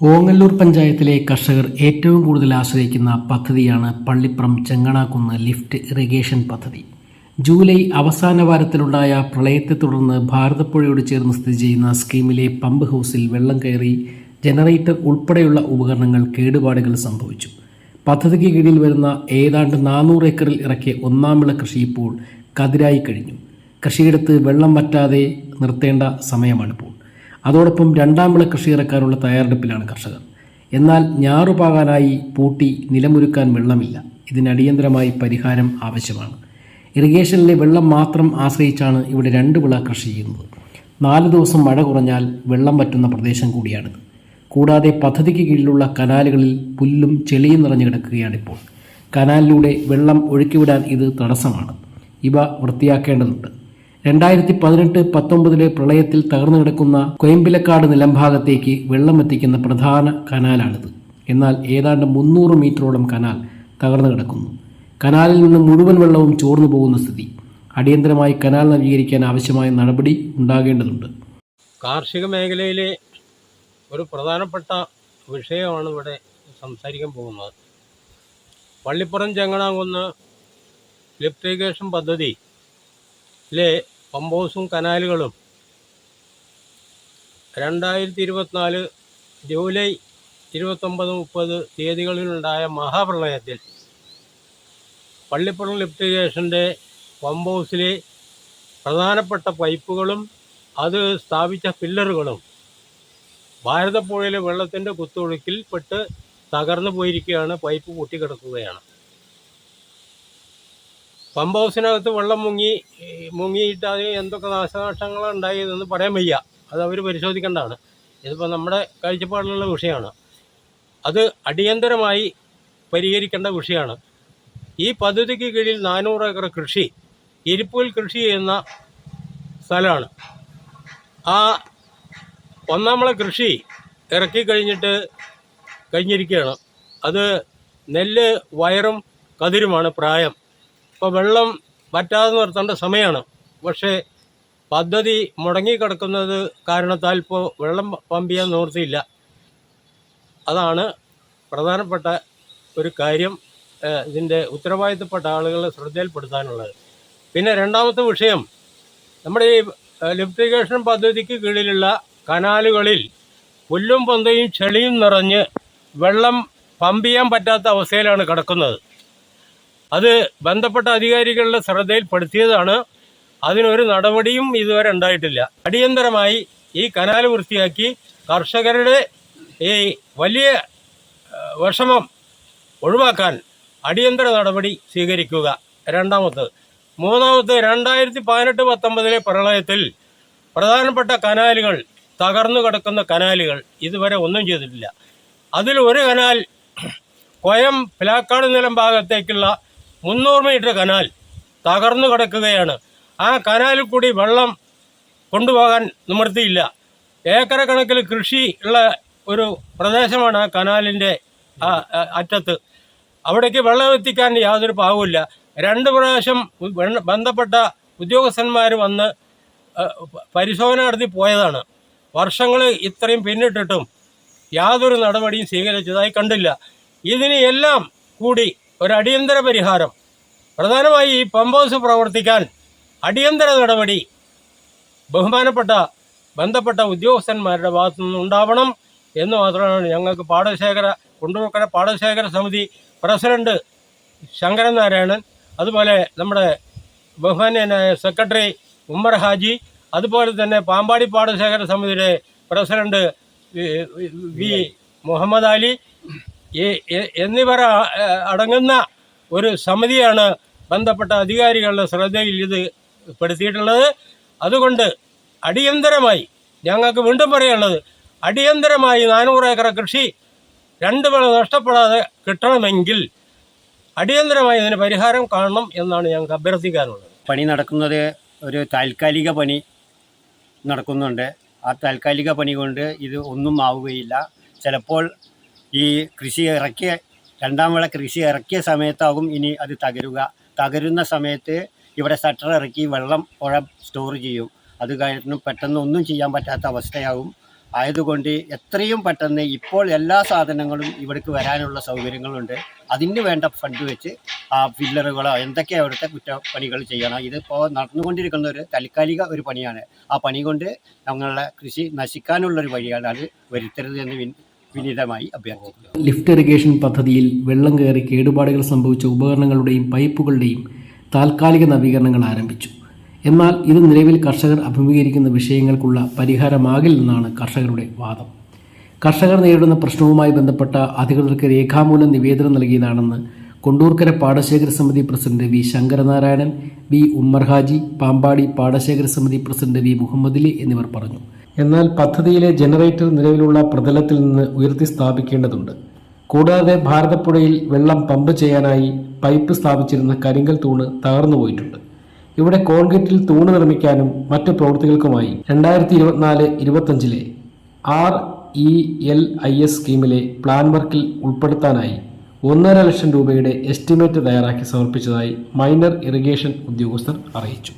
ഓങ്ങല്ലൂർ പഞ്ചായത്തിലെ കർഷകർ ഏറ്റവും കൂടുതൽ ആശ്രയിക്കുന്ന പദ്ധതിയാണ് പള്ളിപ്പുറം ചെങ്ങണാക്കുന്ന് ലിഫ്റ്റ് ഇറിഗേഷൻ പദ്ധതി. ജൂലൈ അവസാന വാരത്തിലുണ്ടായ പ്രളയത്തെ തുടർന്ന് ഭാരതപ്പുഴയോട് ചേർന്ന് സ്ഥിതി ചെയ്യുന്ന സ്കീമിലെ പമ്പ് ഹൗസിൽ വെള്ളം കയറി ജനറേറ്റർ ഉൾപ്പെടെയുള്ള ഉപകരണങ്ങൾ കേടുപാടുകൾ സംഭവിച്ചു. പദ്ധതിക്ക് കീഴിൽ വരുന്ന ഏതാണ്ട് നാനൂറ് ഏക്കറിൽ ഇറക്കിയ ഒന്നാം വിള കൃഷി ഇപ്പോൾ കതിരായി കഴിഞ്ഞു. കൃഷിയിടത്ത് വെള്ളം വറ്റാതെ നിർത്തേണ്ട സമയമാണിപ്പോൾ. അതോടൊപ്പം രണ്ടാം വിള കൃഷി ഇറക്കാനുള്ള തയ്യാറെടുപ്പിലാണ് കർഷകർ. എന്നാൽ ഞാറുപാകാനായി പൂട്ടി നിലമൊരുക്കാൻ വെള്ളമില്ല. ഇതിന് അടിയന്തരമായി പരിഹാരം ആവശ്യമാണ്. ഇറിഗേഷനിലെ വെള്ളം മാത്രം ആശ്രയിച്ചാണ് ഇവിടെ രണ്ട് വിള കൃഷി ചെയ്യുന്നത്. നാല് ദിവസം മഴ കുറഞ്ഞാൽ വെള്ളം പറ്റുന്ന പ്രദേശം കൂടിയാണിത് കൂടാതെ പദ്ധതിക്ക് കീഴിലുള്ള കനാലുകളിൽ പുല്ലും ചെളിയും നിറഞ്ഞു കിടക്കുകയാണിപ്പോൾ. കനാലിലൂടെ വെള്ളം ഒഴുക്കിവിടാൻ ഇത് തടസ്സമാണ്. ഇവ വൃത്തിയാക്കേണ്ടതുണ്ട്. രണ്ടായിരത്തി പതിനെട്ട് പത്തൊമ്പതിലെ പ്രളയത്തിൽ തകർന്നു കിടക്കുന്ന കൊയമ്പിലക്കാട് നിലംഭാഗത്തേക്ക് വെള്ളമെത്തിക്കുന്ന പ്രധാന കനാലാണിത്. എന്നാൽ ഏതാണ്ട് മുന്നൂറ് മീറ്ററോളം കനാൽ തകർന്നു കിടക്കുന്നു. കനാലിൽ നിന്ന് മുഴുവൻ വെള്ളവും ചോർന്നു പോകുന്ന സ്ഥിതി. അടിയന്തരമായി കനാൽ നവീകരിക്കാൻ ആവശ്യമായ നടപടി ഉണ്ടാകേണ്ടതുണ്ട്. കാർഷിക മേഖലയിലെ ഒരു പ്രധാനപ്പെട്ട വിഷയമാണ് ഇവിടെ സംസാരിക്കാൻ പോകുന്നത്. പള്ളിപ്പുറം ചെങ്ങണാങ്കുന്ന് ലിഫ്റ്റ് ഇറിഗേഷൻ പദ്ധതിയിലെ പമ്പോസും കനാലുകളും. രണ്ടായിരത്തി ഇരുപത്തിനാല് ജൂലൈ ഇരുപത്തൊമ്പത് മുപ്പത് തീയതികളിലുണ്ടായ മഹാപ്രളയത്തിൽ പള്ളിപ്പുറം ലിഫ്റ്റ് ഇറിഗേഷന്റെ പമ്പ് ഹൗസിലെ പ്രധാനപ്പെട്ട പൈപ്പുകളും അത് സ്ഥാപിച്ച പില്ലറുകളും ഭാരതപ്പുഴയിലെ വെള്ളത്തിന്റെ കുത്തൊഴുക്കിൽ പെട്ട് തകർന്നു പോയിരിക്കുകയാണ് പൈപ്പ് പൊട്ടിക്കിടക്കുകയാണ്. പമ്പ് ഹൗസിനകത്ത് വെള്ളം മുങ്ങി മുങ്ങിയിട്ട് അത് എന്തൊക്കെ നാശനഷ്ടങ്ങളാണ് ഉണ്ടായതെന്ന് പറയാൻ വയ്യ. അത് അവർ പരിശോധിക്കേണ്ടതാണ്. ഇതിപ്പോൾ നമ്മുടെ കാഴ്ചപ്പാടിലുള്ള വിഷയമാണ്. അത് അടിയന്തരമായി പരിഹരിക്കേണ്ട വിഷയമാണ്. ഈ പദ്ധതിക്ക് കീഴിൽ നാനൂറ് ഏക്കർ കൃഷി ഇരിപ്പൂൽ കൃഷി ചെയ്യുന്ന സ്ഥലമാണ്. ആ ഒന്നാമളെ കൃഷി ഇറക്കി കഴിഞ്ഞിട്ട് കഴിഞ്ഞിരിക്കുകയാണ്. അത് നെല്ല് വയറും കതിരുമാണ് പ്രായം. ഇപ്പോൾ വെള്ളം വറ്റാതെ നിർത്തേണ്ട സമയമാണ് പക്ഷേ പദ്ധതി മുടങ്ങിക്കിടക്കുന്നത് കാരണത്താൽ ഇപ്പോൾ വെള്ളം പമ്പ് ചെയ്യാൻ നിവൃത്തിയില്ല. അതാണ് പ്രധാനപ്പെട്ട ഒരു കാര്യം ഇതിന്റെ ഉത്തരവാദിത്തപ്പെട്ട ആളുകളെ ശ്രദ്ധയിൽപ്പെടുത്താനുള്ളത്. പിന്നെ രണ്ടാമത്തെ വിഷയം നമ്മുടെ ഈ ലിഫ്റ്റിഗേഷൻ പദ്ധതിക്ക് കീഴിലുള്ള കനാലുകളിൽ പുല്ലും പൊന്തയും ചെളിയും നിറഞ്ഞ് വെള്ളം പമ്പ് ചെയ്യാൻ പറ്റാത്ത അവസ്ഥയിലാണ് കിടക്കുന്നത്. അത് ബന്ധപ്പെട്ട അധികാരികളുടെ ശ്രദ്ധയിൽപ്പെടുത്തിയതാണ് അതിനൊരു നടപടിയും ഇതുവരെ ഉണ്ടായിട്ടില്ല. അടിയന്തരമായി ഈ കനാൽ വൃത്തിയാക്കി കർഷകരുടെ ഈ വലിയ വിഷമം ഒഴിവാക്കാൻ അടിയന്തര നടപടി സ്വീകരിക്കുക. രണ്ടാമത്തത് മൂന്നാമത് രണ്ടായിരത്തി പതിനെട്ട് പത്തൊമ്പതിലെ പ്രളയത്തിൽ പ്രധാനപ്പെട്ട കനാലുകൾ തകർന്നു കിടക്കുന്ന കനാലുകൾ ഇതുവരെ ഒന്നും ചെയ്തിട്ടില്ല. അതിൽ ഒരു കനാൽ കൊയം പ്ലാക്കാട് നിലം ഭാഗത്തേക്കുള്ള മുന്നൂറ് മീറ്റർ കനാൽ തകർന്നു കിടക്കുകയാണ്. ആ കനാലിൽ കൂടി വെള്ളം കൊണ്ടുപോകാൻ നിവൃത്തിയില്ല. ഏക്കര കണക്കിൽ കൃഷി ഉള്ള ഒരു പ്രദേശമാണ് ആ കനാലിന്റെ ആ അറ്റത്ത്. അവിടേക്ക് വെള്ളം എത്തിക്കാൻ യാതൊരു പാവുമില്ല. രണ്ട് പ്രാവശ്യം ബന്ധപ്പെട്ട ഉദ്യോഗസ്ഥന്മാർ വന്ന് പരിശോധന നടത്തി പോയതാണ്. വർഷങ്ങൾ ഇത്രയും പിന്നിട്ടിട്ടും യാതൊരു നടപടിയും സ്വീകരിച്ചതായി കണ്ടില്ല. ഇതിനെല്ലാം കൂടി ഒരു അടിയന്തര പരിഹാരം. പ്രധാനമായി ഈ പമ്പ് ഹൗസ് പ്രവർത്തിക്കാൻ അടിയന്തര നടപടി ബഹുമാനപ്പെട്ട ബന്ധപ്പെട്ട ഉദ്യോഗസ്ഥന്മാരുടെ ഭാഗത്തു നിന്നുണ്ടാവണം എന്ന് മാത്രമാണ് ഞങ്ങൾക്ക് പാടശേഖര കുണ്ടുമുക്കര പാടശേഖര സമിതി പ്രസിഡന്റ് ശങ്കരൻ നാരായണൻ അതുപോലെ നമ്മുടെ ബഹുമാന്യനായ സെക്രട്ടറി ഉമ്മർ ഹാജി അതുപോലെ തന്നെ പാമ്പാടി പാടശേഖര സമിതിയുടെ പ്രസിഡന്റ് വി- മുഹമ്മദ് അലി എന്നിവർ അടങ്ങുന്ന ഒരു സമിതിയാണ് ബന്ധപ്പെട്ട അധികാരികളുടെ ശ്രദ്ധയിൽ ഇത് പെടുത്തിയിട്ടുള്ളത്. അതുകൊണ്ട് അടിയന്തരമായി ഞങ്ങൾക്ക് വീണ്ടും പറയാനുള്ളത് അടിയന്തരമായി നാനൂറ് ഏക്കർ കൃഷി രണ്ട് വിള നഷ്ടപ്പെടാതെ കിട്ടണമെങ്കിൽ അടിയന്തരമായി ഇതിന് പരിഹാരം കാണണം എന്നാണ് ഞങ്ങൾക്ക് അഭ്യർത്ഥിക്കാനുള്ളത്. പണി നടക്കുന്നത് ഒരു താൽക്കാലിക പണി നടക്കുന്നുണ്ട്. ആ താൽക്കാലിക പണി കൊണ്ട് ഇത് ഒന്നും ആവുകയില്ല. ചിലപ്പോൾ ഈ കൃഷി ഇറക്കിയ രണ്ടാം വിള കൃഷി ഇറക്കിയ സമയത്താകും ഇനി അത് തകരുക. തകരുന്ന സമയത്ത് ഇവിടെ ഷട്ടർ ഇറക്കി വെള്ളം പുഴ സ്റ്റോർ ചെയ്യും. അത് കാരണം പെട്ടെന്ന് ഒന്നും ചെയ്യാൻ പറ്റാത്ത അവസ്ഥയാകും. ആയതുകൊണ്ട് എത്രയും പെട്ടെന്ന് ഇപ്പോൾ എല്ലാ സാധനങ്ങളും ഇവിടേക്ക് വരാനുള്ള സൗകര്യങ്ങളുണ്ട്. അതിന് വേണ്ട ഫണ്ട് വെച്ച് ആ ഫില്ലറുകളോ എന്തൊക്കെയാണ് അവിടുത്തെ കുറ്റപ്പണികൾ ചെയ്യണം. ഇതിപ്പോൾ നടന്നുകൊണ്ടിരിക്കുന്ന ഒരു താൽക്കാലിക ഒരു പണിയാണ്. ആ പണി കൊണ്ട് ഞങ്ങളുടെ കൃഷി നശിക്കാനുള്ളൊരു വഴിയാണ് അത് വരുത്തരുത് എന്ന് വിനീതമായി അഭ്യർത്ഥിക്കുന്നു. ലിഫ്റ്റ് ഇറിഗേഷൻ പദ്ധതിയിൽ വെള്ളം കയറി കേടുപാടുകൾ സംഭവിച്ച ഉപകരണങ്ങളുടെയും പൈപ്പുകളുടെയും താൽക്കാലിക നവീകരണങ്ങൾ ആരംഭിച്ചു. എന്നാൽ ഇത് നിലവിൽ കർഷകർ അഭിമുഖീകരിക്കുന്ന വിഷയങ്ങൾക്കുള്ള പരിഹാരമാകില്ലെന്നാണ് കർഷകരുടെ വാദം. കർഷകർ നേരിടുന്ന പ്രശ്നവുമായി ബന്ധപ്പെട്ട അധികൃതർക്ക് രേഖാമൂലം നിവേദനം നൽകിയതാണെന്ന് കൊണ്ടൂർക്കര പാടശേഖര സമിതി president V Shankaranarayanan V Ummar Haji Pampady പാടശേഖര സമിതി പ്രസിഡന്റ് വി മുഹമ്മദ് അലി എന്നിവർ പറഞ്ഞു. എന്നാൽ പദ്ധതിയിലെ ജനറേറ്റർ നിലവിലുള്ള പ്രതലത്തിൽ നിന്ന് ഉയർത്തി സ്ഥാപിക്കേണ്ടതുണ്ട്. കൂടാതെ ഭാരതപ്പുഴയിൽ വെള്ളം പമ്പ് ചെയ്യാനായി പൈപ്പ് സ്ഥാപിച്ചിരുന്ന കരിങ്കൽ തൂണ് തകർന്നുപോയിട്ടുണ്ട് ഇവിടെ കോൺക്രീറ്റിൽ തൂണ് നിർമ്മിക്കാനും മറ്റു പ്രവൃത്തികൾക്കുമായി രണ്ടായിരത്തി ഇരുപത്തിനാല് ഇരുപത്തഞ്ചിലെ R E L I S സ്കീമിലെ plan വർക്കിൽ ഉൾപ്പെടുത്താനായി ഒന്നര ലക്ഷം രൂപയുടെ എസ്റ്റിമേറ്റ് തയ്യാറാക്കി സമർപ്പിച്ചതായി മൈനർ ഇറിഗേഷൻ ഉദ്യോഗസ്ഥർ അറിയിച്ചു.